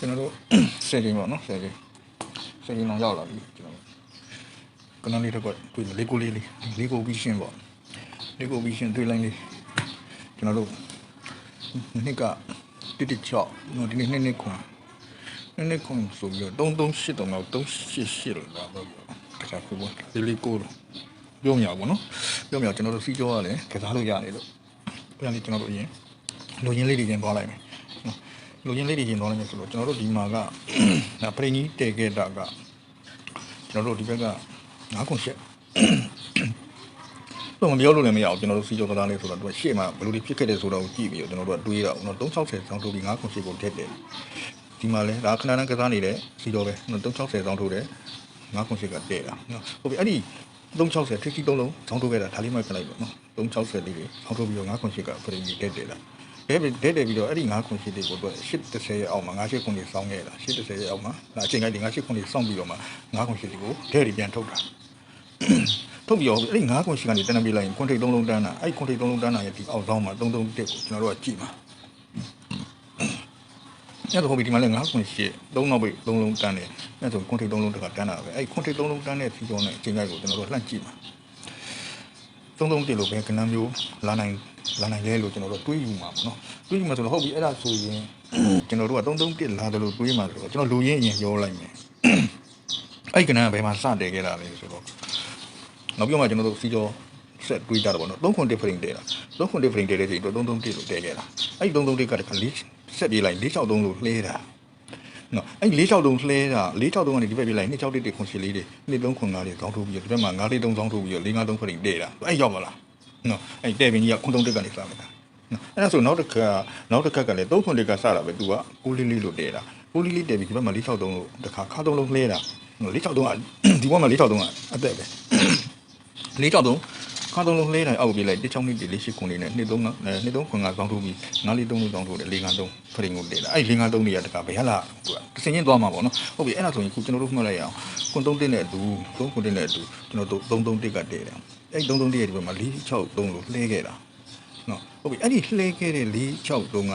ကျွန်တော်တို့ဆယ်ကင်းပေါ့နော်ဆယ်ကင်းဆယ်ကင်းတော့ရောက်လာပြီကျွန်တော်တို့ကနန်းလေးတစ်ခွက်တွေ့တယ်လေးကိုလေးလေးလေးကိုပြီးရှင်းပေါ့လေးကိုပြီးရှင်းတွေ့လိုက်လေးကျွန်တော်တို့နှစ်ကတိတိချောက်နော်ဒီနေ့နှစ်နှစ်ခွန်နှစ်နှစ်ခွန်ဆိုပြီးတော့338တောင်တော့388လာတော့တခြားခုပေါ့လေးလေးကိုလို့ပြောမရဘူးနော်ပြောမရကျွန်တော်တို့စီးကြောရတယ်ကစားလို့ရတယ်လို့ပြန်လေးကျွန်တော်တို့အရင်လူရင်းလေးတွေချင်းသွားလိုက်မယ်နော် လူချင်းလေးတွေချင်းသွားလိုက်မယ်ဆိုတော့ကျွန်တော်တို့ဒီမှာကဒါပရိန်ကြီးတည်ခဲ့တာကကျွန်တော်တို့ဒီဘက်က9ခုရှက်တော့မပြောလို့လည်းမရအောင်ကျွန်တော်တို့စီကြောသားလေးဆိုတော့သူကရှေ့မှာဘယ်လိုတွေဖြစ်ခဲ့တယ်ဆိုတော့ကြည့်ပြီးတော့ကျွန်တော်တို့ကတွေးတော့နော်360ဆောင်းထိုးပြီး9ခုရှက်ကိုထည့်တယ်ဒီမှာလဲဒါခဏခဏကစားနေတဲ့စီကြောပဲနော်360ဆောင်းထိုးတယ်9ခုရှက်ကတည့်တာနော်ဟုတ်ပြီအဲ့ဒီ360 tricky သုံးလုံးဆောင်းထိုးခဲ့တာဒါလေးမှခလိုက်ပေါ့နော်360လေးတွေဆောင်းထိုးပြီးတော့9ခုရှက်ကပရိန်ကြီးတည့်တယ်လား ဒဲဒဲတယ်ပြီးတော့အဲ့ဒီ9ခွန်ရှိတွေကိုတော့80ရဲ့အောက်မှာ9ခွန်တွေစောင်းခဲ့တာ80ရဲ့အောက်မှာဒါအချိန်တိုင်းဒီ9ခွန်တွေစောင်းပြီးတော့မှ9ခွန်ရှိတွေကိုဒဲတွေပြန်ထုတ်တာထုတ်ပြီးတော့အဲ့ဒီ9ခွန်ရှိကနေတန်းပြလိုက်ရင်ခွန်ထိတ်3လုံးတန်းတာအဲ့ခွန်ထိတ်3လုံးတန်းတာရဲ့ဒီအောက်ဆောင်မှာ3 3တက်ကိုကျွန်တော်တို့ကကြည့်ပါအဲ့တော့ဟိုဒီမှာလည်း9ခွန်ရှိ3နောက်ပိတ်3လုံးတန်းတယ်အဲ့ဆိုခွန်ထိတ်3လုံးတက်ကတန်းတာပဲအဲ့ခွန်ထိတ်3လုံးတန်းတဲ့စီကြောနဲ့အချိန်တိုင်းကိုကျွန်တော်တို့လှမ်းကြည့်ပါ သုံးသုံးတက်လို့ပဲကဏ္ဍမျိုးလာနိုင်လာနိုင်လဲလို့ကျွန်တော်တို့တွေးယူမှာပေါ့နော်တွေးယူမှာဆိုတော့ဟုတ်ပြီအဲ့ဒါဆိုရင်ကျွန်တော်တို့ကသုံးသုံးတက်လာတယ်လို့တွေးမှာဆိုတော့ကျွန်တော်လူရင်းအရင်ပြောလိုက်မယ်အဲ့ကဏ္ဍကဘယ်မှာစတယ်ခဲ့တာလဲဆိုတော့နောက်ပြောမှကျွန်တော်တို့စီကျော်ဆက်တွေးကြတယ်ပေါ့နော်သုံးခွန် different တဲတာသုံးခွန် different တဲတဲ့စီတော့သုံးသုံးတက်လို့တဲခဲ့တာအဲ့သုံးသုံးတက်ကတခါလေးဆက်ပြေးလိုက်၄6 3လို့လှဲတာ နော်အဲ့၄6တုံးလှဲတာ၄6တုံးကနေဒီဘက်ပြလိုက်2 6တိတိခွန်ရှည်လေးတွေ2 3ခွန်5လေးခေါင်းထိုးပြီးတော့ဒီဘက်မှာ5လေး3ဆောင်းထိုးပြီးတော့4 5 3ခွန်တွေတဲ့တာအဲ့ရောက်မလားနော်အဲ့တဲ့ပင်ကြီးကခွန်3တက်ကနေစမှာတာနော်အဲ့ဒါဆိုနောက်တစ်ခါနောက်တစ်ခါကလည်း3ခွန်တွေကစတာပဲ तू က6လေးလေးလို့တဲ့တာ6လေးလေးတဲ့ပြီးဒီဘက်မှာ4 6တုံးလို့တစ်ခါခါတုံးလုံးလှဲတာနော်4 6တုံးကဒီဘက်မှာ4 6တုံးကအသက်ပဲ4 6တုံး ခါတုံးလုံးလှဲတိုင်းအောက်ပြေးလိုက်1 6နှစ်4 8ခွန်လေးနဲ့2 3 2 3ခွန်5ဆောင်းထိုးပြီး5လေး3လို့ဆောင်းထိုးတယ်4 5 3ဖရင်ကိုတဲ့တာအဲ့4 5 3တွေကတခါဘယ်ဟလာသူကတစ်စင်ချင်းသွားမှာပေါ့နော်ဟုတ်ပြီအဲ့ဒါဆိုရင်ခုကျွန်တော်တို့မှတ်လိုက်ရအောင်ခွန်3တက်နဲ့အတူ3ခွန်တက်နဲ့အတူကျွန်တော်တို့3 3တက်ကတည်တယ်အဲ့3 3တက်ရဲ့ဒီဘက်မှာ4 6 3လို့လှဲခဲ့တာနော်ဟုတ်ပြီအဲ့ဒီလှဲခဲ့တဲ့4 6 3က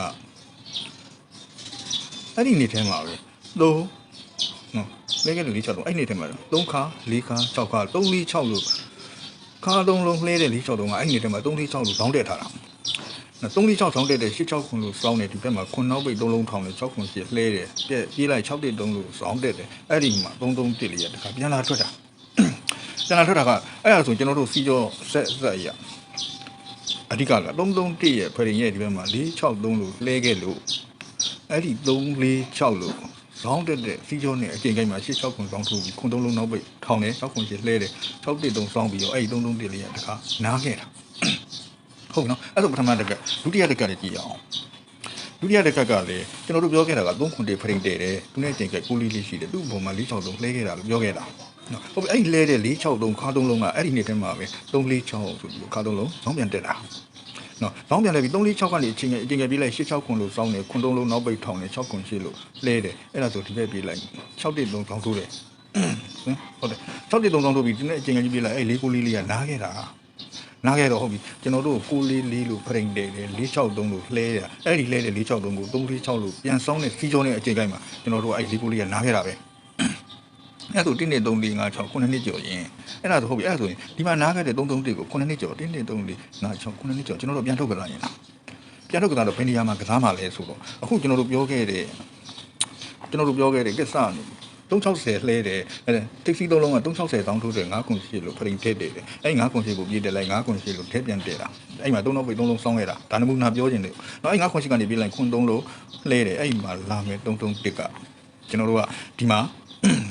အဲ့ဒီနေ့ထဲမှာပဲ3နော်လှဲခဲ့တဲ့4 6 3အဲ့ဒီနေ့ထဲမှာ3ခါ4ခါ6ခါ3 4 6လို့ ခါ3လုံးလှဲတဲ့4 6 3ကအဲ့ဒီနေ့ထဲမှာ3 4 6လို့ခေါင်းတက်ထားတာနော်3 4 6ဆောင်းတက်တယ်8 6ခွန်လို့စောင်းတယ်ဒီဘက်မှာခွန်နောက်ပိတ်3လုံးထောင်တယ်6ခွန်ရှိလှဲတယ်ပြက်ပြေးလိုက်6တက်3လို့စောင်းတက်တယ်အဲ့ဒီမှာ3 3တက်လေးရတခါပြန်လာထွက်တာပြန်လာထွက်တာကအဲ့ဒါဆိုကျွန်တော်တို့စီကြောဆက်ဆက်ရအဓိကက3 3တက်ရဲ့ဖရင်ရဲ့ဒီဘက်မှာ4 6 3လို့လှဲခဲ့လို့အဲ့ဒီ3 4 6လို့ စောင်းတက်တဲ့စီကြောနဲ့အကျင့်ကိုင်းမှာ8 6ခွန်စောင်းထိုးပြီးခွန်3လုံးနောက်ပိတ်ထောင်တယ်6ခွန်ရှိလှဲတယ်6တက်3စောင်းပြီးတော့အဲ့ဒီ3 3တက်လေးရတခါနားခဲ့တာဟုတ်ပြီနော်အဲ့ဒါပထမတစ်ကက်ဒုတိယတစ်ကက်လည်းကြည့်ရအောင်ဒုတိယတစ်ကက်ကလည်းကျွန်တော်တို့ပြောခဲ့တာက3ခွန်တေဖရိန်တဲတယ်သူနဲ့တင်ကက်ကိုလေးလေးရှိတယ်သူ့ဘုံမှာ463လှဲခဲ့တာလို့ပြောခဲ့တာနော်ဟုတ်ပြီအဲ့ဒီလဲတဲ့463ခါ3လုံးကအဲ့ဒီနေ့တည်းမှာပဲ346ဆိုပြီးခါ3လုံးဇောင်းပြန်တက်တာ နော်ဇောင်းပြန်လဲပြီး346ကနေအချိန်ငယ်အချိန်ငယ်ပြေးလိုက်86ခွန်လို့စောင်းတယ်ခွန်3လုံးနောက်ပိတ်ထောင်တယ်6ခွန်ရှိလို့လှဲတယ်အဲ့ဒါဆိုဒီဘက်ပြေးလိုက်6တက်3ဇောင်းထိုးတယ်ဟုတ်တယ်6တက်3ဇောင်းထိုးပြီးဒီနေ့အချိန်ငယ်ကြီးပြေးလိုက်အဲ့4ကိုလေးလေးကနားခဲ့တာနားခဲ့တော့ဟုတ်ပြီကျွန်တော်တို့ကိုလေးလေးလို့ဖရိန်တယ်တယ်463လို့လှဲရအဲ့ဒီလှဲတယ်463ကို346လို့ပြန်ဆောင်းတဲ့စီးကြောနဲ့အချိန်တိုင်းမှာကျွန်တော်တို့အဲ့ဒီကိုလေးကနားခဲ့တာပဲ အဲ့ဒါဆို1 2 3 4 5 6 9နှစ်ကျော်ရင်အဲ့ဒါဆိုဟုတ်ပြီအဲ့ဒါဆိုရင်ဒီမှာနားခဲ့တဲ့331ကို9နှစ်ကျော်1 2 3 4 5 6 9နှစ်ကျော်ကျွန်တော်တို့ပြန်ထုတ်ကြလာရင်လားပြန်ထုတ်ကြလာတော့ဘယ်နေရာမှာကစားမှာလဲဆိုတော့အခုကျွန်တော်တို့ပြောခဲ့တဲ့ကျွန်တော်တို့ပြောခဲ့တဲ့ကိစ္စနေ360လှဲတယ်အဲတက်စီသုံးလုံးက360တောင်းထိုးတယ်9ခွန်ရှိလို့ဖရင်ထည့်တယ်အဲ့9ခွန်ရှိကိုပြေးတယ်လိုက်9ခွန်ရှိလို့ထည့်ပြန်တယ်တာအဲ့မှာ3တော့ပိတ်3လုံးစောင်းခဲ့တာဒါနမူနာပြောခြင်းတယ်နော်အဲ့9ခွန်ရှိကနေပြေးလိုက်ခွန်3လို့လှဲတယ်အဲ့မှာလာမယ်3 3တစ်ကကျွန်တော်တို့ကဒီမှာ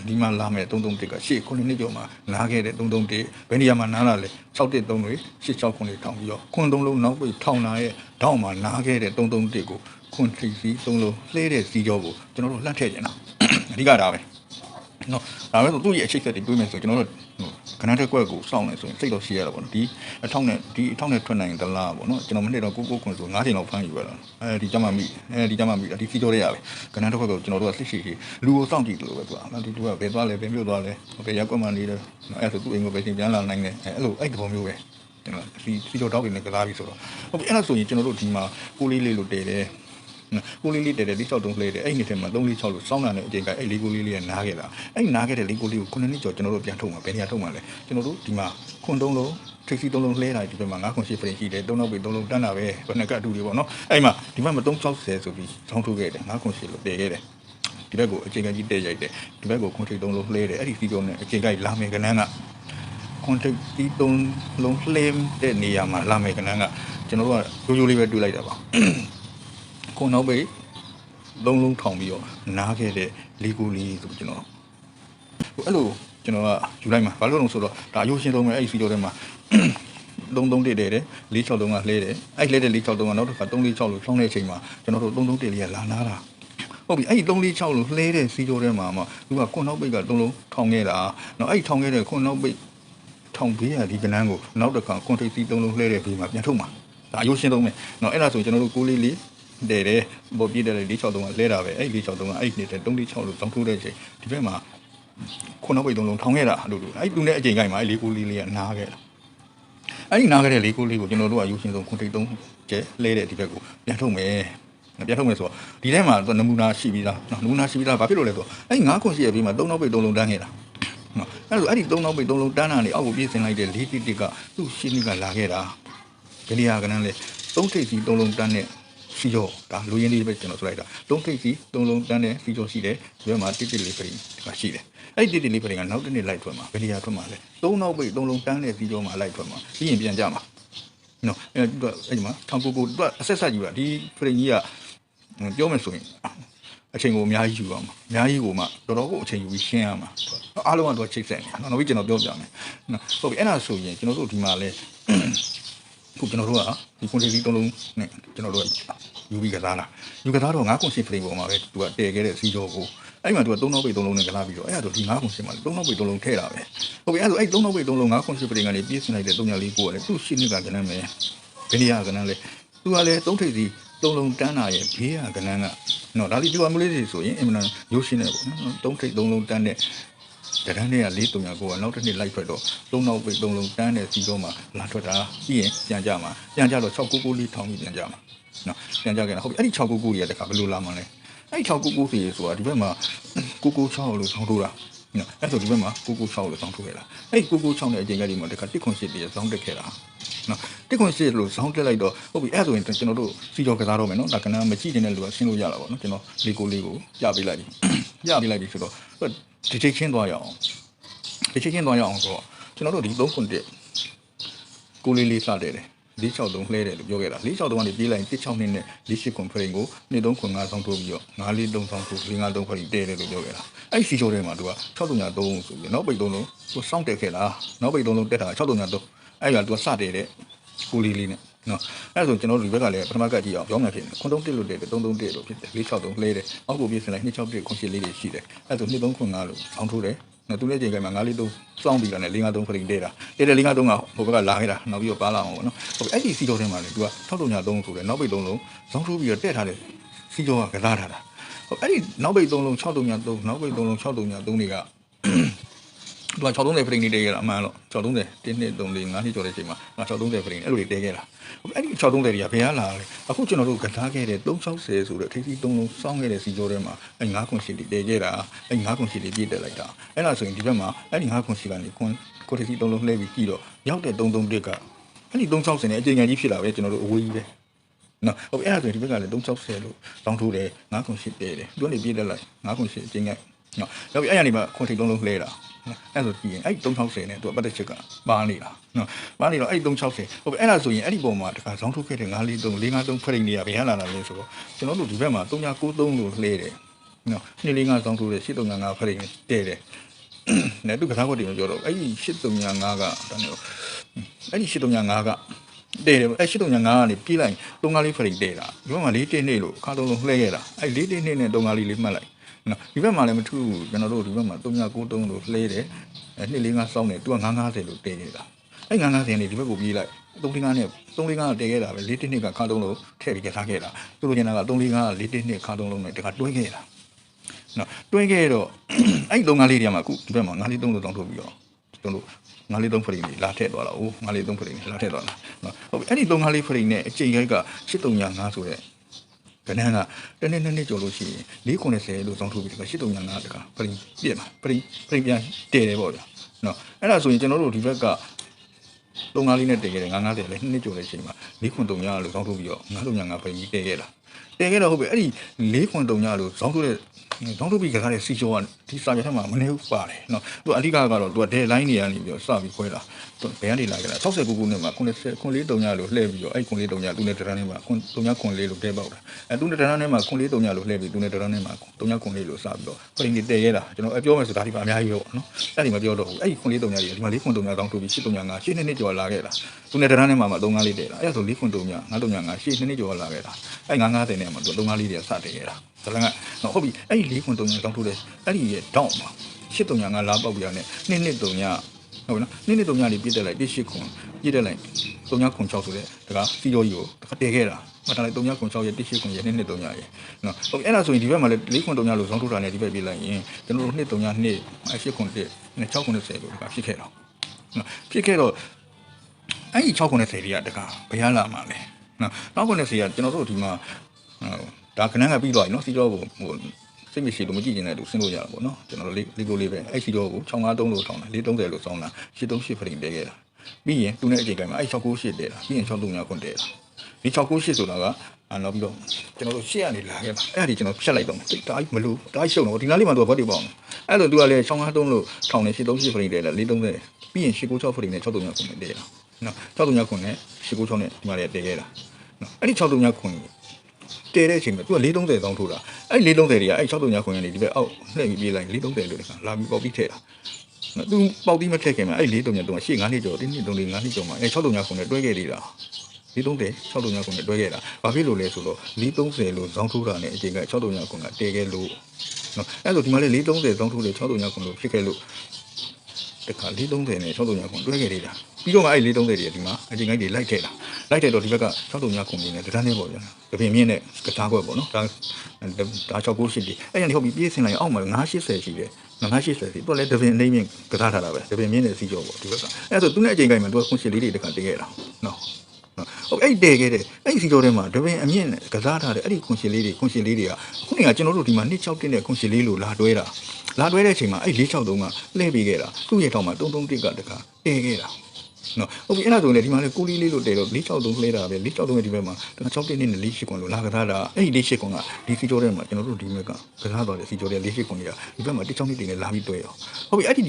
ဒီမှာလာမယ်3 3တစ်ကရှေ့ခုနှစ်နှစ်ကျော်မှာနားခဲ့တဲ့3 3တစ်ဘယ်နေရာမှာနားလာလဲ6တစ်3တွေရှေ့6ခွန်တွေထောင်ပြီးတော့ခွန်3လုံးနောက်ပိတ်ထောင်လာရဲ့တောင်းမှာနားခဲ့တဲ့3 3တစ်ကိုခွန်3စီ3လုံးလှဲတဲ့စီကြောကိုကျွန်တော်တို့လှမ်းထည့်ကြတာအဓိကဒါပဲနော်ဒါပဲဆိုသူ့ရဲ့အချိတ်ဆက်တွေတွေးမယ်ဆိုကျွန်တော်တို့ဟိုခ ဏတစ်ကွက်ကိုစောင့်နေဆိုရင်စိတ်တော့ရှိရတာပေါ့နော်ဒီအထောက်နဲ့ဒီအထောက်နဲ့ထွက်နိုင်သလားပေါ့နော်ကျွန်တော်မနေ့တော့ကိုကိုခွန်ဆို9ချိန်လောက်ဖမ်းယူရတာအဲဒီကြမ်းမမိအဲဒီကြမ်းမမိဒီစီကြောတွေရပဲခဏတစ်ခွက်ကိုကျွန်တော်တို့ကစိတ်ရှိရှိလူကိုစောင့်ကြည့်လို့ပဲသူကနော်ဒီသူကဘယ်သွားလဲဘယ်မြို့သွားလဲဘယ်ရက်ကွက်မှနေလဲနော်အဲဆိုသူ့အိမ်ကိုပဲချင်းပြန်လာနိုင်တယ်အဲအဲ့လိုအဲ့ဒီပုံမျိုးပဲကျွန်တော်စီစီကြောတောက်တွေနဲ့ကစားပြီးဆိုတော့ဟုတ်ပြီအဲ့ဒါဆိုရင်ကျွန်တော်တို့ဒီမှာကိုလေးလေးလို့တည်တယ် ကိုလေးလေးတဲတဲလေး6တုံးလှဲတယ်အဲ့ဒီထဲမှာ3လေး6လို့စောင်းတာနဲ့အချိန်ကအဲ့လေးကိုလေးလေးကနားခဲ့တာအဲ့နားခဲ့တဲ့လေးကိုလေးကို9နှစ်ကျော်ကျွန်တော်တို့ပြန်ထုတ်မှာဘယ်နေရာထုတ်မှာလဲကျွန်တော်တို့ဒီမှာခွန်တုံးလုံးထိပ်စီသုံးလုံးလှဲတာဒီဘက်မှာ9ခွန်8ဖရင်ရှိတယ်3နောက်ပြီ3လုံးတန်းတာပဲဘယ်နှကအတူတွေပေါ့နော်အဲ့မှာဒီဘက်မှာ360ဆိုပြီးစောင်းထုတ်ခဲ့တယ်9ခွန်8လို့တည်ခဲ့တယ်ဒီဘက်ကိုအချိန်ကကြီးတည့်ရိုက်တယ်ဒီဘက်ကိုခွန်ထိပ်3လုံးလှဲတယ်အဲ့ဒီစီကုန်းနဲ့အချိန်ကလာမယ်ကနန်းက contact ဒီသုံးလုံး flame တဲ့နေရာမှာလာမယ်ကနန်းကကျွန်တော်တို့ကရိုးရိုးလေးပဲတွေးလိုက်တာပါ ကိုနောက်ပိတ်လုံးလုံးထောင်ပြီးတော့နားခဲ့တဲ့လီကိုလီဆိုကျွန်တော်ဟိုအဲ့လိုကျွန်တော်ကယူလိုက်မှာဘာလို့လဲဆိုတော့ဒါရိုးရှင်းလုံးပဲအဲ့ဒီစီတော့ထဲမှာ3 3တက်တယ်တယ်4 6 3ကလှဲတယ်အဲ့လှဲတဲ့4 6 3ကနောက်တစ်ခါ3 4 6လို့ဖြောင်းတဲ့အချိန်မှာကျွန်တော်တို့3 3တက်လေးကလာနာတာဟုတ်ပြီအဲ့ဒီ3 4 6လို့လှဲတဲ့စီတော့ထဲမှာမှသူကခွန်နောက်ပိတ်က3 3ထောင်းခဲ့တာနော်အဲ့ထောင်းခဲ့တဲ့ခွန်နောက်ပိတ်ထောင်ပေးရဒီကနန်းကိုနောက်တစ်ခါကွန်ထိပ်စီ3လုံးလှဲတဲ့ဘေးမှာပြန်ထုတ်မှာဒါရိုးရှင်းလုံးပဲနော်အဲ့ဒါဆိုကျွန်တော်တို့ကိုလေးလေး တဲတယ်ပေါ်ပြည့်တယ်၄6သုံးကလဲတာပဲအဲ့၄6သုံးကအဲ့နေတဲ့3 4 6လို့တောင်းထိုးတဲ့အချိန်ဒီဘက်မှာခုနောက်ပိတ်သုံးလုံးထောင်ခဲ့တာအတူတူအဲ့လူနဲ့အချိန်ကိုင်းမှာအဲ့လေးကိုလေးလေးကနားခဲ့တာအဲ့ဒီနားခဲ့တဲ့လေးကိုလေးကိုကျွန်တော်တို့ကအယိုးရှင်းဆုံးကွန်တိတ်သုံးကျဲလဲတဲ့ဒီဘက်ကိုပြန်ထုတ်မယ်ပြန်ထုတ်မယ်ဆိုတော့ဒီထဲမှာနမူနာရှိပြီးသားနော်နမူနာရှိပြီးသားဘာဖြစ်လို့လဲဆိုတော့အဲ့9ခွန်ရှိရပြီးမှ3နောက်ပိတ်3လုံးတန်းခဲ့တာနော်အဲ့ဒါဆိုအဲ့ဒီသုံးနောက်ပိတ်သုံးလုံးတန်းတာနေအောက်ကိုပြည့်စင်လိုက်တဲ့လေးတိတိကသူ့ရှင်းကလာခဲ့တာဘယ်နေရာကနန်းလဲသုံးထိပ်စီသုံးလုံးတန်းနဲ့ စီရောဒါလူရင်းလေးပဲကျွန်တော်ဆိုလိုက်တာသုံးထိပ်စီသုံးလုံးတန်းနဲ့စီရောရှိတယ်ဒီဘက်မှာတိတိလေးပရိဒီမှာရှိတယ်အဲ့ဒီတိတိလေးပရိကနောက်တစ်နေ့လိုက်ထွက်မှာဘယ်နေရာထွက်မှာလဲသုံးနောက်ပိတ်သုံးလုံးတန်းနဲ့စီရောမှာလိုက်ထွက်မှာပြီးရင်ပြန်ကြမှာနော်အဲ့တော့အဲ့ဒီမှာထောင်ကိုကိုသူကအဆက်ဆက်ကြီးပါဒီပရိကြီးကပြောမယ်ဆိုရင်အချိန်ကိုအများကြီးယူအောင်အများကြီးကိုမှတော်တော်ကိုအချိန်ယူပြီးရှင်းရမှာအားလုံးကတော့ချိတ်ဆက်နေနော်နောက်ပြီးကျွန်တော်ပြောပြမယ်နော်ဟုတ်ပြီအဲ့ဒါဆိုရင်ကျွန်တော်တို့ဒီမှာလဲ ခုကျွန်တော်တို့ကဒီကွန်တီတီသုံးလုံးနဲ့ကျွန်တော်တို့ယူပြီးကစားလာယူကစားတော့9ကွန်ရှင်းဖလိပေါ်မှာပဲသူကတည်ခဲ့တဲ့စီကြောကိုအဲ့မှာသူက3နောက်ပိတ်3လုံးနဲ့ကစားပြီးတော့အဲ့ဒါဆိုဒီ9ကွန်ရှင်းမှာ3နောက်ပိတ်3လုံးထည့်တာပဲဟုတ်ပြီအဲ့ဒါဆိုအဲ့3နောက်ပိတ်3လုံး9ကွန်ရှင်းဖလိကနေပြည့်စင်လိုက်တဲ့3ညာလေးကိုကလည်းသူ့ရှင်းနှစ်ကကနမ်းမယ်ဘယ်နေရာကနမ်းလဲသူကလည်း3ထိပ်စီသုံးလုံးတန်းတာရဲ့ဘေးကကနန်းကနော်ဒါလေးဒီဝမလေးတွေဆိုရင်အင်မတန်ရုပ်ရှင်နေပေါ့နော်သုံးထိပ်သုံးလုံးတန်းတဲ့ တန်းတွေကလေးတုံညာကိုကနောက်တစ်နှစ်လိုက်ထွက်တော့သုံးနောက်ပိတ်သုံးလုံးတန်းတဲ့စီတော့မှလာထွက်တာပြီးရင်ပြန်ကြမှာပြန်ကြတော့699လေးထောင်ပြီးပြန်ကြမှာနော်ပြန်ကြကြတာဟုတ်ပြီအဲ့ဒီ699တွေကတခါဘယ်လိုလာမှလဲအဲ့ဒီ699စီဆိုတာဒီဘက်မှာ996လို့ဆောင်းထိုးတာနော်အဲ့ဆိုဒီဘက်မှာ996လို့ဆောင်းထိုးခဲ့တာအဲ့ဒီ996နဲ့အကျဉ်းကြီးမှာတခါ108တည်းဆောင်းတက်ခဲ့တာနော်108လို့ဆောင်းတက်လိုက်တော့ဟုတ်ပြီအဲ့ဆိုရင်ကျွန်တော်တို့စီကြောကစားတော့မယ်နော်ဒါကနန်းမကြည့်နေတဲ့လူကရှင်းလို့ရတာပေါ့နော်ကျွန်တော်လေးကိုလေးကိုပြပေးလိုက်ပြီပြပေးလိုက်ပြီဆိုတော့ ဒီချိန်ချင်းသွားရအောင်ဒီချိန်ချင်းသွားရအောင်ဆိုတော့ကျွန်တော်တို့ဒီ3ခုတက်ကိုလေးလေးစတဲ့တယ်463လှဲတယ်လို့ပြောခဲ့တာ463ကနေပြေးလိုက်162နဲ့48ခွန်ဖရင်ကို23ခွန်5ဆောင်းထိုးပြီးတော့943ဆောင်းထိုး553ဖရင်တဲတယ်လို့ပြောခဲ့တာအဲ့ဒီစီချိုထဲမှာသူက633ဆိုပြီးနောက်ပိတ်3လုံးသူစောင့်တက်ခဲ့လားနောက်ပိတ်3လုံးတက်တာ633အဲ့ဒါသူကစတဲ့တဲ့ကိုလေးလေးနဲ့ နော်အဲ့ဒါဆိုကျွန်တော်တို့ဒီဘက်ကလည်းပထမကကြည့်အောင်ပြောင်းမှဖြစ်နေခွန်တုံးတက်လို့တက်တယ်3 3တက်လို့ဖြစ်တယ်463လှဲတယ်အောက်ကိုပြေးစင်လိုက်261ခွန်8လေးတွေရှိတယ်အဲ့ဒါဆို23ခွန်5လို့ဆောင်းထိုးတယ်နော်သူလည်းချိန်တိုင်းမှာ9လေး3စောင်းပြီးတာနဲ့5 3ဖရင်တဲတာတဲတယ်5 3ကဟိုဘက်ကလာခဲ့တာနောက်ပြီးတော့ပါလာအောင်ပေါ့နော်ဟုတ်ပြီအဲ့ဒီစီတော်ထဲမှာလေသူက633ဆိုတယ်နောက်ပိတ်3လုံးဇောင်းထိုးပြီးတော့တက်ထားတယ်စီကျော်ကကစားထားတာဟုတ်အဲ့ဒီနောက်ပိတ်3လုံး633နောက်ပိတ်3လုံး633တွေက သူက630ဖရင်နေတဲခဲ့တာအမှန်တော့630 1 2 3 4 5နှစ်ကျော်တဲ့အချိန်မှာငါ630ဖရင်အဲ့လိုတွေတဲခဲ့တာဟုတ်အဲ့ဒီ630တွေကဘယ်ကလာလဲအခုကျွန်တော်တို့ကစားခဲ့တဲ့360ဆိုတဲ့ထိပ်သီး3လုံးစောင်းခဲ့တဲ့စီကျော်ထဲမှာအဲ့9ခွန်ရှိတွေတဲခဲ့တာအဲ့9ခွန်ရှိတွေပြည့်တက်လိုက်တာအဲ့ဒါဆိုရင်ဒီဘက်မှာအဲ့ဒီ9ခွန်ရှိကနေခွန်ကိုထိပ်သီး3လုံးလှည့်ပြီးကြည့်တော့ရောက်တဲ့331ကအဲ့ဒီ360နဲ့အချိန်ငယ်ကြီးဖြစ်လာပဲကျွန်တော်တို့အဝေးကြီးပဲနော်ဟုတ်ပြီအဲ့ဒါဆိုရင်ဒီဘက်ကလည်း360လို့တောင်းထိုးတယ်9ခွန်8တဲတယ်သူကနေပြေးတက်လိုက်9ခွန်8အချင်းငိုက်နော်နောက်ပြီးအဲ့ရနေမှာခွန်ထိပ်လုံးလုံးလှဲတာနော် အဲ့ဒါဆိုကြည့်ရင်အဲ့360နဲ့သူကပတ်သက်ချက်ကပါနေတာနော်ပါနေတော့အဲ့360ဟုတ်ပြီအဲ့ဒါဆိုရင်အဲ့ဒီပုံမှာတခါဇောင်းထုတ်ခဲ့တဲ့943 453ဖရိတ်နေရဘယ်ဟလာလာလဲဆိုတော့ကျွန်တော်တို့ဒီဘက်မှာ3993လို့လှဲတယ်နော်245ဇောင်းထိုးတယ်835ဖရိတ်တဲတယ်နဲ့သူကစားခွက်တွေမပြောတော့အဲ့ဒီ835ကဒါနဲ့အဲ့ဒီ835ကတဲ့တယ်အဲ့ရှစ်တုံညာ9ကနေပြေးလိုက်3ကားလေးဖရိတ်တဲ့တာဒီဘက်မှာလေးတင်းနေလို့ခါလုံးလုံးလှဲခဲ့တာအဲ့လေးတင်းနေနဲ့3ကားလေးလေးမှတ်လိုက် နော်ဒီဘက်မှာလည်းမထူးဘူးကျွန်တော်တို့ဒီဘက်မှာ3993လို့လှဲတယ်အဲ့2 4 5စောင်းတယ်သူက950လို့တဲ့နေတာအဲ့950နေဒီဘက်ကိုပြေးလိုက်345နဲ့345ကတည်ခဲ့တာပဲလေးတင်းနေကခါလုံးလုံးထည့်ပြီးကြထားခဲ့တာသူတို့ကျင်တာက345ကလေးတင်းနေခါလုံးလုံးနဲ့တခါတွဲခဲ့တာနော်တွဲခဲ့တော့အဲ့3ကားလေးတွေကမှအခုဒီဘက်မှာ9 3လို့တောင်းထုတ်ပြီးတော့ကျွန်တော်ငါးလေးသုံးဖရိနေလာထည့်သွားတာ။အိုးငါးလေးသုံးဖရိနေလာထည့်သွားတာ။နော်။ဟုတ်ပြီ။အဲ့ဒီသုံးငါးလေးဖရိနဲ့အချိန်ခိုက်က8305ဆိုတဲ့ ကနန်းကတနေ့နှစ်နှစ်ကျော်လို့ရှိရင်490လို့စောင်းထုတ်ပြီးတခါ835တခါပရင်ပြည့်မှာပရင်ပရင်ပြန်တည်တယ်ပေါ့ဗျာနော်အဲ့ဒါဆိုရင်ကျွန်တော်တို့ဒီဘက်က3-5လေးနဲ့တည်ခဲ့တယ်950လည်းနှစ်နှစ်ကျော်တဲ့အချိန်မှာ493လို့စောင်းထုတ်ပြီးတော့935ပရင်ကြီးတည်ခဲ့တာတည်ခဲ့တော့ဟုတ်ပြီအဲ့ဒီ493လို့စောင်းထုတ်တဲ့စောင်းထုတ်ပြီးခါတဲ့စီချိုကဒီစာပြတ်ထက်မှာမနေဘူးပါတယ်နော်သူအဓိကကတော့သူကဒဲလိုင်းနေရနေပြီးတော့စပြီးခွဲတာသူ ဘယ်ကနေလာကြတာ69ခုနှစ်မှာ90 9439လို့လှည့်ပြီးတော့အဲ့9439သူနဲ့တရန်းနဲ့မှာ3994လို့တဲပေါက်တာအဲသူနဲ့တရန်းနဲ့မှာ9439လို့လှည့်ပြီးသူနဲ့တရန်းနဲ့မှာ3994လို့စပြီးတော့ပရင်ကြီးတည်ခဲ့တာကျွန်တော်အပြောမယ်ဆိုတာဒီမှာအများကြီးပဲပေါ့နော်အဲ့ဒီမပြောတော့ဘူးအဲ့ဒီ9439ကြီးဒီမှာ439တောင်းထုတ်ပြီး839ရှင်းနှစ်နှစ်ကျော်လာခဲ့တာသူနဲ့တရန်းနဲ့မှာမှာ35လေးတည်တာအဲ့ဒါဆို439 939ရှင်းနှစ်နှစ်ကျော်လာခဲ့တာအဲ့950နဲ့မှာသူ35လေးတည်းစတည်ခဲ့တာဒါလည်းကဟုတ်ပြီအဲ့ဒီ439တောင်းထုတ်တဲ့အဲ့ဒီရဲ့တောင်းမှာ839လာပေါက်ပြရနဲ့နှစ်နှစ်3ည ဟုတ်နော်နေ့နေ့တုံညလေးပြည့်တက်လိုက်ပြည့်ရှိခွန်ပြည့်တက်လိုက်တုံညခွန်6ဆိုတဲ့ဒါကစီရောကြီးကိုတခါတည်ခဲ့တာမထားလိုက်တုံညခွန်6ရဲ့ပြည့်ရှိခွန်ရဲ့နေ့နေ့တုံညရဲ့နော်ဟုတ်အဲ့ဒါဆိုရင်ဒီဘက်မှာလည်း၄ခွန်တုံညလို့ဇောင်းထုတ်တာနဲ့ဒီဘက်ပြည့်လိုက်ရင်ကျွန်တော်တို့နှစ်တုံညနှစ်အရှိခွန်တစ်နဲ့6ခွန်30လို့ဒီကဖြစ်ခဲ့တော့နော်ဖြစ်ခဲ့တော့အဲ့ဒီ6ခွန်30တွေကတခါဘယ်ရလာမှာလဲနော်နောက်ခွန်30ကကျွန်တော်တို့ဒီမှာဟိုဒါခဏကပြီးသွားပြီနော်စီရောကိုဟို စိတ်မရှိလို့မကြည့်ကျင်တဲ့လူဆင်းလို့ရတာပေါ့နော်ကျွန်တော်တို့လေးကိုလေးပဲအဲ့စီတော့ကို653လို့ထောင်းတာ430လို့စောင်းတာ838ဖရင်တဲခဲ့တာပြီးရင်သူနဲ့အချိန်တိုင်းမှာအဲ့698တဲတာပြီးရင်639ခွန်တဲတာဒီ698ဆိုတာကအာနောက်ပြီးတော့ကျွန်တော်တို့ရှေ့ကနေလာခဲ့ပါအဲ့ဒါဒီကျွန်တော်ဖြတ်လိုက်တော့တိတ်တားမလို့တားရှုံတော့ဒီနားလေးမှာသူကဘာတွေပေါ့အဲ့လိုသူကလည်း653လို့ထောင်းနေ838ဖရင်တဲတာ430ပြီးရင်896ဖရင်နဲ့639ခွန်တဲတာနော်639ခွန်နဲ့896နဲ့ဒီမှာလည်းတဲခဲ့တာနော်အဲ့ဒီ639ခွန် တဲတဲ့အချိန်မှာသူက430တောင်းထိုးတာအဲ့430တွေကအဲ့639ခွန်ကနေဒီဘက်အောက်လှည့်ပြီးပြေးလိုက်430လို့တခါလာပြီးပေါက်ပြီးထည့်တာနော်သူပေါက်ပြီးမထည့်ခင်မှာအဲ့430တုံးကရှေ့9နှစ်ကျော်တင်းနှစ်တုံးလေး9နှစ်ကျော်မှာအဲ့639ခွန်နဲ့တွဲခဲ့သေးတာ430 639ခွန်နဲ့တွဲခဲ့တာဘာဖြစ်လို့လဲဆိုတော့430လို့ဇောင်းထိုးတာနဲ့အချိန်က639ခွန်ကတဲခဲ့လို့နော်အဲ့ဆိုဒီမှာလေ430ဇောင်းထိုးတယ်639ခွန်လို့ဖြစ်ခဲ့လို့ တခါ430နဲ့639ခွန်တွဲခဲ့သေးတာပြီးတော့မှအဲ့430တွေဒီမှာအချိန်ကိုင်းတွေလိုက်ခဲ့တာလိုက်တဲ့တော့ဒီဘက်က639ခွန်နေနဲ့တန်းနဲ့ပေါ့ဗျာတပင်မြင့်နဲ့ကစားခွက်ပေါ့နော်ဒါဒါ698ဒီအဲ့ရနေဟုတ်ပြီပြေးစင်လိုက်အောက်မှာ980ရှိတယ်980စီသူကလည်းတပင်နေမြင့်ကစားထားတာပဲတပင်မြင့်နဲ့စီကြောပေါ့ဒီဘက်ကအဲ့ဆိုသူနဲ့အချိန်ကိုင်းမှာသူကခွန်ရှစ်လေးတွေတခါတင်ခဲ့တာနော် ဟုတ်အဲ့တဲခဲ့တဲ့အဲ့စီကြောထဲမှာတပင်အမြင့်နဲ့ကစားထားတဲ့အဲ့ဒီခွန်ရှစ်လေးတွေခွန်ရှစ်လေးတွေကခုနကကျွန်တော်တို့ဒီမှာ261နဲ့ခွန်ရှစ်လေးလို့လာတွဲတာလာတွဲတဲ့အချိန်မှာအဲ့463ကလှည့်ပေးခဲ့တာသူ့ရဲ့ထောင်မှာ331ကတခါတဲခဲ့တာ နော်ဟုတ်ပြီအဲ့ဒါဆိုရင်ဒီမှာလေကိုလီလေးလို့တဲတော့463လှဲတာပဲ463ရဲ့ဒီဘက်မှာတခါ6တင်းနဲ့4ခွန်လို့လာကစားတာအဲ့ဒီ4ခွန်ကဒီစီကြောထဲမှာကျွန်တော်တို့ဒီဘက်ကကစားသွားတဲ့စီကြောထဲ4ခွန်တွေကဒီဘက်မှာ162တင်းနဲ့လာပြီးတွဲရောဟုတ်ပြီအဲ့ဒီ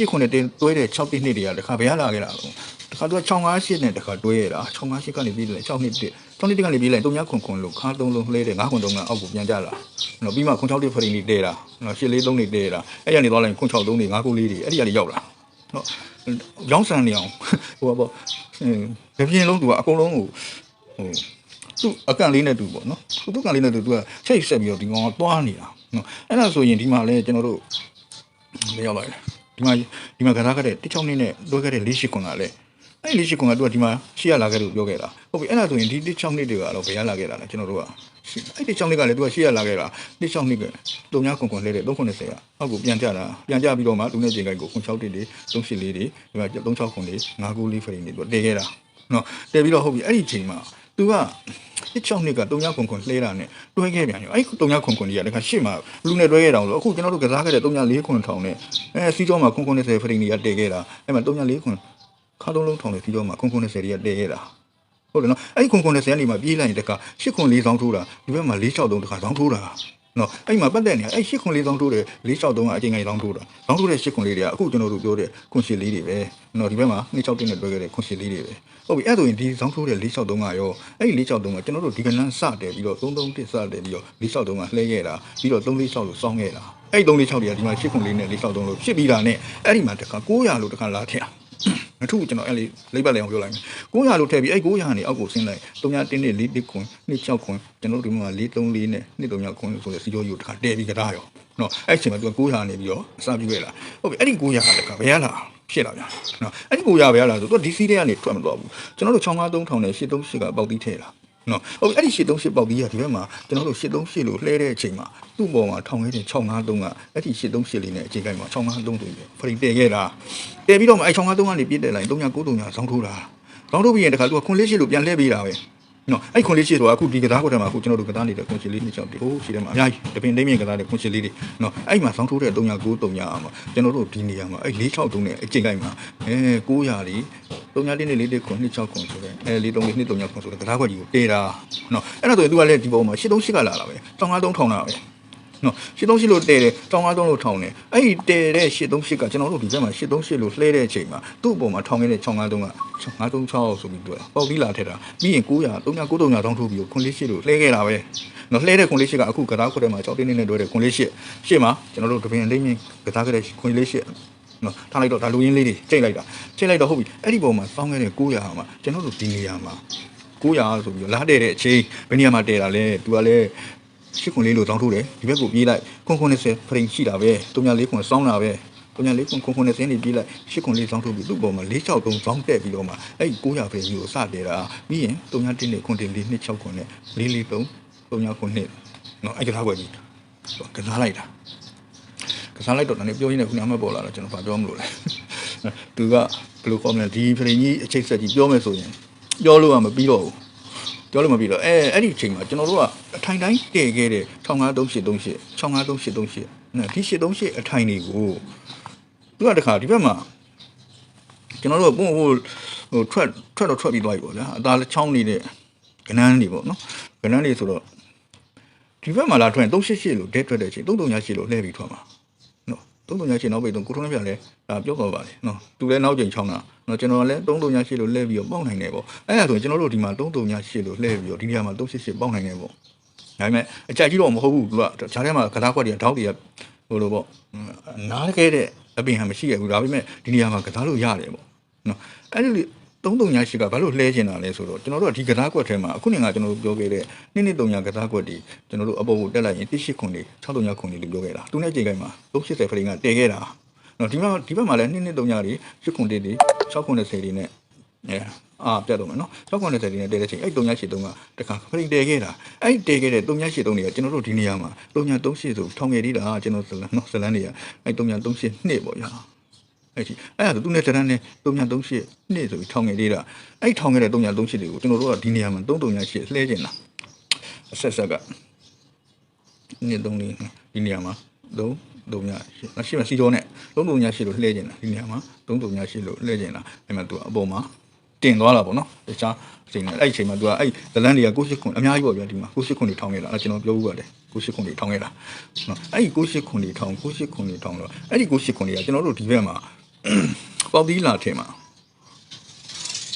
4ခွန်နဲ့တင်းတွဲတဲ့6တင်းနှစ်တွေကတခါဘယ်ရလာခဲ့တာလဲတခါသူက658နဲ့တခါတွဲရတာ658ကနေပြီးတယ်6နှစ်တစ်6နှစ်တစ်ကနေပြီးလိုက်3ခွန်ခွန်လို့ခါ3လုံးလှဲတယ်9ခွန်3ကအောက်ကိုပြန်ကြလာနော်ပြီးမှခွန်6တစ်ဖရင်တွေတဲတာနော်8လေး3တွေတဲတာအဲ့ရနေသွားလိုက်ခွန်6 3တွေ9ကိုလေးတွေအဲ့ဒီကနေရောက်လာ နော်ရောင်းဆန်နေအောင်ဟိုပေါ့ဘယ်ပြင်းလုံးသူကအကုန်လုံးဟိုဟိုသူ့အကန့်လေးနဲ့တူပေါ့နော်သူ့ကန့်လေးနဲ့တူသူကချိတ်ဆက်ပြီးတော့ဒီကောင်ကသွားနေတာနော်အဲ့ဒါဆိုရင်ဒီမှာလဲကျွန်တော်တို့မရောက်လိုက်ဒီမှာဒီမှာကစားခဲ့တဲ့16နှစ်နဲ့လွှဲခဲ့တဲ့၄ရှိခွန်ကလည်းအဲ့၄ရှိခွန်ကသူကဒီမှာရှေ့ရလာခဲ့လို့ပြောခဲ့တာဟုတ်ပြီအဲ့ဒါဆိုရင်ဒီ16နှစ်တွေကတော့ဘယ်ရလာခဲ့တာလဲကျွန်တော်တို့က အဲ့ဒီ16နှစ်ကလည်းသူကရှေ့ရလာခဲ့တာ16နှစ်ကတုံများခွန်ခွန်လဲတဲ့390ကအောက်ကိုပြန်ကြတာပြန်ကြပြီးတော့မှသူနဲ့ချိန်ကိုက်ကိုခွန်6တစ်တွေ38လေးတွေဒီမှာ36ခွန်လေး59လေးဖရိန်တွေသူတည်ခဲ့တာနော်တည်ပြီးတော့ဟုတ်ပြီအဲ့ဒီချိန်မှာသူက16နှစ်ကတုံများခွန်ခွန်လှဲတာနဲ့တွဲခဲ့ပြန်ရောအဲ့တုံများခွန်ခွန်ကြီးကတခါရှေ့မှာလူနဲ့တွဲခဲ့တာလို့အခုကျွန်တော်တို့ကစားခဲ့တဲ့တုံများ4ခွန်ထောင်နဲ့အဲစီးကြောမှာခွန်ခွန်30ဖရိန်တွေကတည်ခဲ့တာအဲ့မှာတုံများ4ခွန်ခါသုံးလုံးထောင်နဲ့စီးကြောမှာခွန်ခွန်30တွေကတည်ခဲ့တာ ဟုတ်တယ်နော်အဲ့ခွန်ခွန်30ကနေမှပြေးလိုက်ရင်တခါ8ခွန်4ဆောင်ထိုးတာဒီဘက်မှာ463တခါဆောင်ထိုးတာနော်အဲ့မှာပတ်သက်နေအဲ့ရှစ်ခွန်လေးဆောင်ထိုးတယ်၄၆တုံးကအချိန်ကြီးဆောင်ထိုးတာဆောင်ထိုးတဲ့ရှစ်ခွန်လေးတွေကအခုကျွန်တော်တို့ပြောတဲ့ခွန်ရှစ်လေးတွေပဲနော်ဒီဘက်မှာ2 6တင်းနဲ့တွဲခဲ့တဲ့ခွန်ရှစ်လေးတွေပဲဟုတ်ပြီအဲ့ဆိုရင်ဒီဆောင်ထိုးတဲ့၄၆တုံးကရောအဲ့ဒီ၄၆တုံးကကျွန်တော်တို့ဒီကနန်းစတယ်ပြီးတော့3 3 1စတယ်ပြီးတော့၄၆တုံးကလှဲခဲ့တာပြီးတော့3 4 6လို့စောင်းခဲ့တာအဲ့ဒီ3 4 6တွေကဒီမှာရှစ်ခွန်လေးနဲ့၄၆တုံးလို့ဖြစ်ပြီးတာနဲ့အဲ့ဒီမှာတခါ900လို့တခါလာထည့် မထူးကျွန်တော်အဲ့လေးလိပ်ပတ်လည်းအောင်ပြောလိုက်မယ်900လို့ထည့်ပြီးအဲ့900ကနေအောက်ကိုဆင်းလိုက်300တင်းနဲ့4တစ်ခွန်26ခွန်ကျွန်တော်တို့ဒီမှာ434နဲ့239ခွန်ဆိုတဲ့စီရောယူတခါတဲပြီးကြတာရောနော်အဲ့ချိန်မှာသူက900နေပြီးတော့အစပြုခဲ့လာဟုတ်ပြီအဲ့ဒီ900ကတခါဘယ်ရလာဖြစ်လာဗျာနော်အဲ့ဒီ900ဘယ်ရလာဆိုသူကဒီစီးတဲ့ကနေထွက်မသွားဘူးကျွန်တော်တို့653ထောင်နဲ့838ကပေါက်တီးထဲလာ နော်ဟုတ်ပြီအဲ့ဒီ838ပေါက်တီးကဒီဘက်မှာကျွန်တော်တို့838လို့လှဲတဲ့အချိန်မှာသူ့ပေါ်မှာထောင်ခဲ့တဲ့653ကအဲ့ဒီ838လေးနဲ့အချိန်တိုင်းမှာ653တွေပဲဖရိတည်ခဲ့တာတည်ပြီးတော့မှအဲ့653ကနေပြည့်တယ်လိုက်3993ညဆောင်းထိုးတာဆောင်းထိုးပြီးရင်တခါသူကခွန်လေးရှိလို့ပြန်လှည့်ပေးတာပဲ နော်အဲ့ခွန်လေးရှိဆိုတာအခုဒီကစားကွက်ထဲမှာအခုကျွန်တော်တို့ကစားနေတဲ့ခွန်ရှိလေးနှစ်ချောင်းဒီဟိုးရှိတယ်မှာအများကြီးတပင်သိမ်းမြင့်ကစားတဲ့ခွန်ရှိလေးတွေနော်အဲ့မှာဆောင်းထိုးတဲ့300 9 300အောင်မှာကျွန်တော်တို့ဒီနေရာမှာအဲ့463နဲ့အကျိတ်လိုက်မှာအဲ900လီ300တင်းနေလေးတစ်ခွန်26ခွန်ဆိုတဲ့အဲ4 3 2 3ခွန်ဆိုတဲ့ကစားကွက်ကြီးကိုတေးတာနော်အဲ့ဒါဆိုရင်သူကလည်းဒီပုံမှာ838ကလာလာပဲ153ထောင်တာပဲ နော်838လို့တဲတယ်153လို့ထောင်တယ်အဲ့ဒီတဲတဲ့838ကကျွန်တော်တို့ဒီဘက်မှာ838လို့လှဲတဲ့အချိန်မှာသူ့အပေါ်မှာထောင်ခဲ့တဲ့653က936ဆိုပြီးပြောတာပေါက်ပြီးလာထက်တာပြီးရင်900 300 900တောင်းထိုးပြီးခွန်လေး8လို့လှဲခဲ့တာပဲနော်လှဲတဲ့ခွန်လေး8ကအခုကစားခွက်ထဲမှာ6တင်းနေနဲ့တွဲတဲ့ခွန်လေး8ရှေ့မှာကျွန်တော်တို့တပင်လိမ့်မြင့်ကစားခဲ့တဲ့ခွန်လေး8နော်ထားလိုက်တော့ဒါလူရင်းလေးတွေချိန်လိုက်တာချိန်လိုက်တော့ဟုတ်ပြီအဲ့ဒီပုံမှာစောင်းခဲ့တဲ့900ဟာမှာကျွန်တော်တို့ဒီနေရာမှာ900ဆိုပြီးတော့လာတဲ့တဲ့အချိန်ဘယ်နေရာမှာတည်တာလဲသူကလည်း ရှစ်ခွန်လေးလို့တောင်းထိုးတယ်ဒီဘက်ကိုပြေးလိုက်ခွန်ခွန်20ဖရိန်ရှိတာပဲ304ခွန်စောင်းတာပဲ304ခွန်ခွန်ခွန်20နေပြေးလိုက်ရှစ်ခွန်လေးတောင်းထိုးပြီးသူ့ပေါ်မှာ463စောင်းတက်ပြီးတော့မှအဲ့ဒီ900ဖရိန်ကြီးကိုစတည်တာပြီးရင်301နဲ့ခွန်တင်4 26ခွန်နဲ့443 300ခွန်နှစ်နော်အဲ့ကစားပွဲကြီးကစားလိုက်တာကစားလိုက်တော့လည်းပြောရင်းနဲ့ခုနအမှတ်ပေါ်လာတော့ကျွန်တော်ဘာပြောမလို့လဲသူကဘယ်လိုခေါ်မလဲဒီဖရင်ကြီးအချိတ်ဆက်ကြီးပြောမယ်ဆိုရင်ပြောလို့ကမပြီးတော့ဘူး ပြောလို့မပြီးတော့အဲအဲ့ဒီအချိန်မှာကျွန်တော်တို့ကအထိုင်တိုင်းတည်ခဲ့တဲ့15338 15338နော်ဒီ838အထိုင်တွေကိုသူကတခါဒီဘက်မှာကျွန်တော်တို့ကပုံဟိုဟိုထွက်ထွက်တော့ထွက်ပြီးသွားပြီပေါ့ဗျာအသားလည်းချောင်းနေတဲ့ကနန်းတွေပေါ့နော်ကနန်းတွေဆိုတော့ဒီဘက်မှာလာထွက်ရင်388လို့ဒဲထွက်တဲ့အချိန်338လို့လှည့်ပြီးထွက်မှာ နော်သုံးတုံညာရှိနောက်ပိတ်တော့ကိုထုံးပြလည်းဒါပြောတော့ပါလေနော်သူလည်းနောက်ကျင်ချောင်းတာနော်ကျွန်တော်လည်းသုံးတုံညာရှိလို့လှည့်ပြီးတော့ပေါက်နိုင်တယ်ပေါ့အဲ့ဒါဆိုရင်ကျွန်တော်တို့ဒီမှာသုံးတုံညာရှိလို့လှည့်ပြီးတော့ဒီနေရာမှာ388ပေါက်နိုင်တယ်ပေါ့ဒါပေမဲ့အကြိုက်ကြီးတော့မဟုတ်ဘူးသူကဂျားထဲမှာကစားခွက်တွေကတောက်တွေကဟိုလိုပေါ့နားခဲ့တဲ့အပင်ဟာမရှိရဘူးဒါပေမဲ့ဒီနေရာမှာကစားလို့ရတယ်ပေါ့နော်အဲ့ဒီ သုံးတုံညာရှိကဘာလို့လှဲကျင်တာလဲဆိုတော့ကျွန်တော်တို့ကဒီကစားကွက်ထဲမှာအခုနေကကျွန်တော်တို့ပြောခဲ့တဲ့နှစ်နှစ်တုံညာကစားကွက်ဒီကျွန်တော်တို့အပေါ်ကိုတက်လိုက်ရင်18ခွန်လေး6တုံညာခွန်လေးလို့ပြောခဲ့တာသူနဲ့ချိန်ခိုင်းမှာ380ဖရိန်ကတည်ခဲ့တာနော်ဒီမှာဒီဘက်မှာလည်းနှစ်နှစ်တုံညာတွေ8ခွန်လေးတွေ6ခွန်30တွေနဲ့အဲအာပြတ်တော့မယ်နော်6ခွန်30တွေနဲ့တည်တဲ့ချိန်အဲ့တုံညာရှိတုံးကတခါဖရိန်တည်ခဲ့တာအဲ့တည်ခဲ့တဲ့တုံညာရှိတုံးတွေကကျွန်တော်တို့ဒီနေရာမှာတုံညာ38ဆိုထောင်ငယ်သေးတာကျွန်တော်ဇလန်နော်ဇလန်တွေကအဲ့တုံညာ38နှစ်ပေါ့ညာ အဲ့ဒီအဲ့ဒါသူနဲ့တရန်နဲ့338နှစ်ဆိုပြီးထောင်ငယ်သေးတာအဲ့ထောင်ငယ်တဲ့338တွေကိုကျွန်တော်တို့ကဒီနေရာမှာ338လှဲကျင်တာအဆက်ဆက်ကနှစ်3လေးဒီနေရာမှာ3 3ရှိမှစီကျော်နဲ့338လို့လှဲကျင်တာဒီနေရာမှာ338လို့လှဲကျင်တာအဲ့မှာသူကအပေါ်မှာတင်သွားတာပေါ့နော်တခြားအချိန်နဲ့အဲ့ဒီအချိန်မှာသူကအဲ့ဇလန်တွေက68ခွန်အများကြီးပေါ့ဗျာဒီမှာ68ခွန်တွေထောင်ခဲ့တာအဲ့ကျွန်တော်ပြောဦးပါတယ်68ခွန်တွေထောင်ခဲ့တာနော်အဲ့ဒီ68ခွန်တွေထောင်68ခွန်တွေထောင်တော့အဲ့ဒီ68ခွန်တွေကကျွန်တော်တို့ဒီဘက်မှာ ပေါက်သီးလာထဲမှာ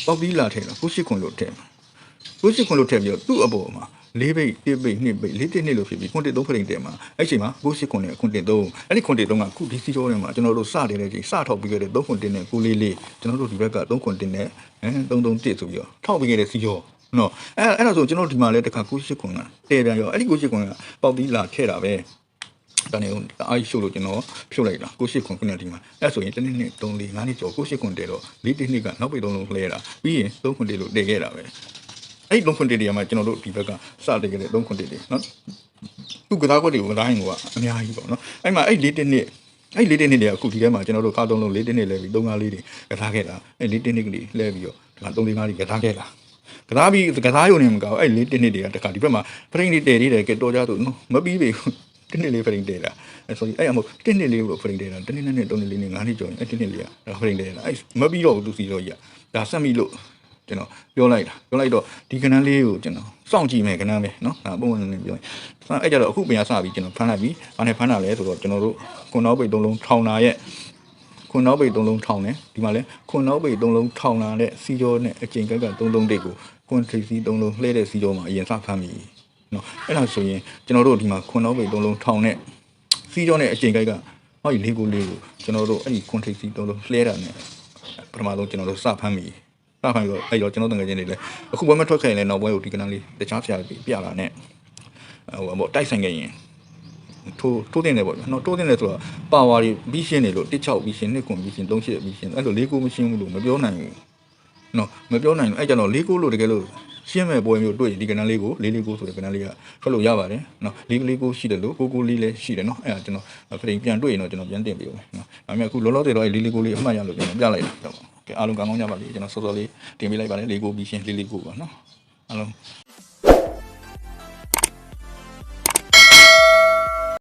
ပေါက်သီးလာထဲမှာ68ခွန်လို့ထဲမှာ68ခွန်လို့ထဲပြီးတော့သူ့အပေါ်မှာလေးပိတ်တစ်ပိတ်နှစ်ပိတ်လေးတစ်နှစ်လို့ဖြစ်ပြီးခွန်တစ်သုံးဖရိန်တဲမှာအဲ့ချိန်မှာ68ခွန်နဲ့ခွန်တစ်သုံးအဲ့ဒီခွန်တစ်သုံးကခုဒီစီကျော်ထဲမှာကျွန်တော်တို့စတယ်တဲ့ချိန်စထောက်ပြီးခဲ့တဲ့3ခွန်တစ်နဲ့ကိုလေးလေးကျွန်တော်တို့ဒီဘက်က3ခွန်တစ်နဲ့အဲ331ဆိုပြီးတော့ထောက်ပြီးခဲ့တဲ့စီကျော်နော်အဲ့အဲ့ဒါဆိုကျွန်တော်တို့ဒီမှာလဲတခါ68ခွန်ကတဲပြန်ရောအဲ့ဒီ68ခွန်ကပေါက်သီးလာထဲတာပဲ တနေ့အားရှိလို့ကျွန်တော်ဖြုတ်လိုက်တာကိုရှိခွန်ခုနဒီမှာအဲ့ဆိုရင်တစ်နှစ်နဲ့3 4 5နှစ်ကျော်ကိုရှိခွန်တဲတော့၄တစ်နှစ်ကနောက်ပိတ်သုံးလုံးလှဲတာပြီးရင်3ခွန်တဲလို့တည်ခဲ့တာပဲအဲ့3ခွန်တဲတွေကမှကျွန်တော်တို့ဒီဘက်ကစတည်ခဲ့တဲ့3ခွန်တဲတွေနော်သူကစားကွက်တွေကိုကစားရင်ကအများကြီးပေါ့နော်အဲ့မှာအဲ့၄တစ်နှစ်အဲ့လေးတင်းနှစ်တွေကအခုဒီထဲမှာကျွန်တော်တို့ကားသုံးလုံးလေးတင်းနှစ်လဲပြီး3 5လေးတွေကစားခဲ့တာအဲ့လေးတင်းနှစ်ကလေးလဲပြီးတော့ဒါ3 4 5တွေကစားခဲ့တာကစားပြီးကစားရုံနဲ့မကောက်အဲ့လေးတင်းနှစ်တွေကတခါဒီဘက်မှာဖရိန်တွေတည်သေးတယ်ကဲတော်ကြသူနော်မပြီးပြီ တင်းနှစ်လေးဖရိန်တည်တာအဲ့ဆိုရင်အဲ့အမို့တင်းနှစ်လေးကိုဖရိန်တည်တာတင်းနှစ်နဲ့3နှစ်လေးနဲ့5နှစ်ကျော်ရင်အဲ့တင်းနှစ်လေးကဖရိန်တည်တာအဲ့မပြီးတော့ဘူးသူစီတော့ကြီးကဒါဆက်မိလို့ကျွန်တော်ပြောလိုက်တာပြောလိုက်တော့ဒီကဏ္ဍလေးကိုကျွန်တော်စောင့်ကြည့်မယ်ကဏ္ဍပဲเนาะဒါပုံမှန်နေပြောရင်အဲ့ကြတော့အခုပြန်စပြီးကျွန်တော်ဖမ်းလိုက်ပြီးဘာနဲ့ဖမ်းတာလဲဆိုတော့ကျွန်တော်တို့ခွန်နောက်ပိတ်သုံးလုံးထောင်တာရဲ့ခွန်နောက်ပိတ်သုံးလုံးထောင်တယ်ဒီမှာလဲခွန်နောက်ပိတ်သုံးလုံးထောင်လာတဲ့စီကျော်နဲ့အကျင်ကက်ကသုံးလုံးတိတ်ကိုခွန်ထရီစီသုံးလုံးလှဲတဲ့စီကျော်မှာအရင်စဖမ်းပြီး နော်အဲ့ဒါဆိုရင်ကျွန်တော်တို့ဒီမှာခွန်တော်ပေသုံးလုံးထောင်နဲ့စီးကြောနဲ့အချိန်ကြိုက်ကဟောဒီလေးကိုလေးကိုကျွန်တော်တို့အဲ့ဒီခွန်ထိပ်စီးသုံးလုံးလှဲတာနဲ့ပထမဆုံးကျွန်တော်တို့စဖမ်းပြီစဖမ်းပြီးတော့အဲ့တော့ကျွန်တော်တငယ်ချင်းတွေလည်းအခုဘယ်မှာထွက်ခဲ့ရင်လည်းနောက်ဘွဲကိုဒီကနန်းလေးတခြားဆရာတွေပြလာနဲ့ဟိုဘောတိုက်ဆိုင်ခဲ့ရင်ထိုးထိုးတင်တယ်ပေါ့နော်ထိုးတင်တယ်ဆိုတော့ပါဝါတွေပြီးရှင်းနေလို့16ပြီးရှင်း2ကွန်ပြီးရှင်း38ပြီးရှင်းအဲ့လို၄ကိုမရှင်းဘူးလို့မပြောနိုင်ဘူးနော်မပြောနိုင်ဘူးအဲ့ကျတော့၄ကိုလို့တကယ်လို့ ရှင်းမဲ့ပွဲမျိုးတွေ့ရင်ဒီကနန်းလေးကို၄၄ကိုဆိုတဲ့ကနန်းလေးကထွက်လို့ရပါတယ်နော်၄၄ကိုရှိတယ်လို့ကိုကိုလေးလည်းရှိတယ်နော်အဲ့ဒါကျွန်တော်ဖရင်ပြန်တွေ့ရင်တော့ကျွန်တော်ပြန်တင်ပေးဦးမယ်နော်ဒါပေမဲ့အခုလောလောဆယ်တော့အဲ့၄၄ကိုလေးအမှတ်ရလို့ကျွန်တော်ပြလိုက်တာတော့ကဲအားလုံးကောင်းကောင်းကြပါစေကျွန်တော်စောစောလေးတင်ပေးလိုက်ပါတယ်လေးကိုပြီးရှင်းလေးလေးကိုပါနော်အားလုံးအားလုံး